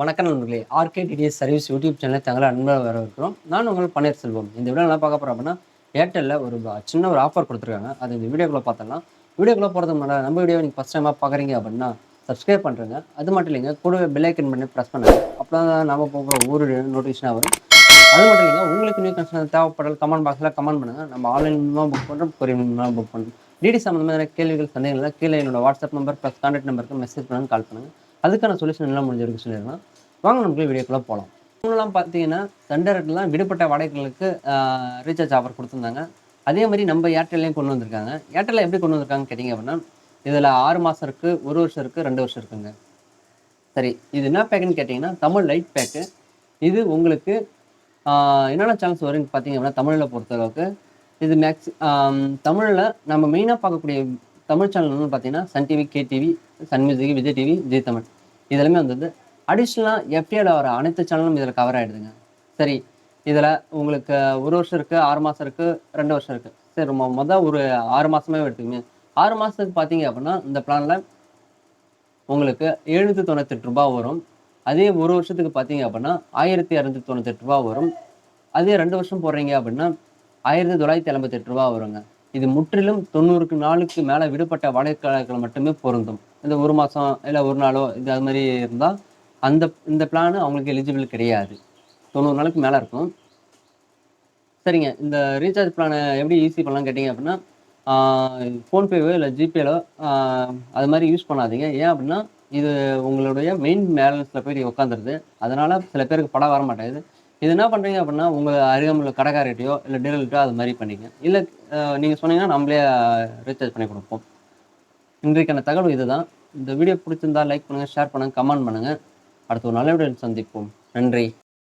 வணக்கம் நண்பர்களே. RK TDS service YouTube சேனலில் தங்களை அன்பாக வரவேற்கிறோம். நான் உங்கள் பன்னீர்செல்வம் இந்த வீடியோ நல்லா பார்க்க போகிறோம் அப்படின்னா ஏர்டெல்லில் ஒரு சின்ன ஒரு ஆஃபர் கொடுத்துருக்காங்க. அது இந்த வீடியோக்குள்ளே பார்த்தோம்னா வீடியோக்குள்ளே போகிறதுக்கு முன்னாடி நம்ம வீடியோ நீங்கள் ஃபஸ்ட் டைமாக பார்க்குறீங்க அப்படின்னா சப்ஸ்கிரைப் பண்ணுறேங்க அது மட்டும் இல்லைங்க கூடவே பெல் பண்ணி ப்ரெஸ் பண்ணுங்கள் அப்போ தான் நம்ம போகிற ஒரு நோட்டிஃபிகேஷனாக வரும். அது மட்டும் இல்லைங்க உங்களுக்கு நியூ கன்சன் தேவைப்படல் கமெண்ட் பாக்ஸில் கமெண்ட் பண்ணுங்கள் நம்ம ஆன்லைன் மூலமாக புக் பண்ணுறோம் கொரியர் மூலமாக புக் பண்ணுறோம் டிடி சம்மந்தமான கேள்விகள் சந்தேகங்கள் கீழே என்னோட வாட்ஸ்அப் நம்பர் ப்ளஸ் கான்டாக்ட் நம்பருக்கு மெசேஜ் பண்ணுங்க கால் பண்ணுங்கள் அதுக்கான சொல்யூஷன் எல்லாம் முடிஞ்சிருக்கு சொல்லிடலாம் வாங்க நமக்கு வீடியோக்குள்ளே போகலாம் முன்னெல்லாம் பார்த்தீங்கன்னா சண்டர்லாம் விடுபட்ட வாடகைகளுக்கு ரீசார்ஜ் ஆஃபர் கொடுத்துருந்தாங்க. அதே மாதிரி நம்ம ஏர்டெல்லையும் கொண்டு வந்திருக்காங்க. ஏர்டெல்ல எப்படி கொண்டு வந்திருக்காங்கன்னு கேட்டிங்க அப்படின்னா இதில் ஆறு மாதம் இருக்குது ஒரு வருஷம் இருக்குது ரெண்டு வருஷம் இருக்குங்க. சரி இது என்ன பேக்குன்னு கேட்டிங்கன்னா தமிழ் லைட் பேக்கு இது உங்களுக்கு என்னென்ன சேனல்ஸ் வரும்னு பார்த்தீங்க அப்படின்னா தமிழில் பொறுத்தளவுக்கு இது மேக்ஸ் தமிழில் நம்ம மெயினாக பார்க்கக்கூடிய தமிழ் சேனல்னு பார்த்தீங்கன்னா Sun TV K TV Sun Music Vijay TV Zee Tamil. இதெல்லாமே வந்தது. அடிஷ்னலாக எஃப்டிஆல வர அனைத்து சேனலும் இதில் கவர் ஆகிடுதுங்க சரி இதில் உங்களுக்கு ஒரு வருஷம் இருக்குது ஆறு மாதம் இருக்குது ரெண்டு வருஷம் இருக்குது சரி மொ மொதல் ஒரு ஆறு மாதமே எடுத்துக்கோங்க. ஆறு மாதத்துக்கு பார்த்தீங்க அப்படின்னா இந்த பிளானில் உங்களுக்கு எழுநூற்றி தொண்ணூத்தெட்டு ரூபா வரும். அதே ஒரு வருஷத்துக்கு பார்த்தீங்க அப்படின்னா ஆயிரத்தி இரநூத்தி தொண்ணூத்தெட்டு ரூபா வரும். அதே ரெண்டு வருஷம் போடுறீங்க அப்படின்னா ஆயிரத்தி தொள்ளாயிரத்தி எண்பத்தெட்டு ரூபா வருங்க. இது முற்றிலும் தொண்ணூறுக்கு நாளுக்கு மேலே விடுபட்ட வாடகையாளர்கள் மட்டுமே பொருந்தும். இந்த ஒரு மாதம் இல்லை ஒரு நாளோ இது அது மாதிரி இருந்தால் அந்த இந்த பிளான் அவங்களுக்கு எலிஜிபிள் கிடையாது. தொண்ணூறு நாளுக்கு மேலே இருக்கும். சரிங்க. இந்த ரீசார்ஜ் பிளானை எப்படி ஈஸி பண்ணலாம் கேட்டிங்க அப்படின்னா ஃபோன்பேவோ இல்லை ஜிபேலோ அது மாதிரி யூஸ் பண்ணாதீங்க. ஏன் அப்படின்னா இது உங்களுடைய மெயின் பேலன்ஸில் போய் உட்காந்துருது அதனால் சில பேருக்கு படம் வர மாட்டேங்குது. இது என்ன பண்ணுறீங்க அப்படின்னா உங்கள் அருகாமல் கடைக்காரட்டையோ இல்லை டீலர்கிட்டயோ அது மாதிரி பண்ணிங்க இல்லை நீங்கள் சொன்னீங்கன்னா நம்மளே ரீசார்ஜ் பண்ணி கொடுப்போம். இன்றைக்கான தகவல் இதுதான். இந்த வீடியோ பிடிச்சிருந்தா லைக் பண்ணுங்கள் ஷேர் பண்ணுங்கள் கமெண்ட் பண்ணுங்கள் அடுத்த ஒரு நல்ல வீடியோ சந்திப்போம். நன்றி.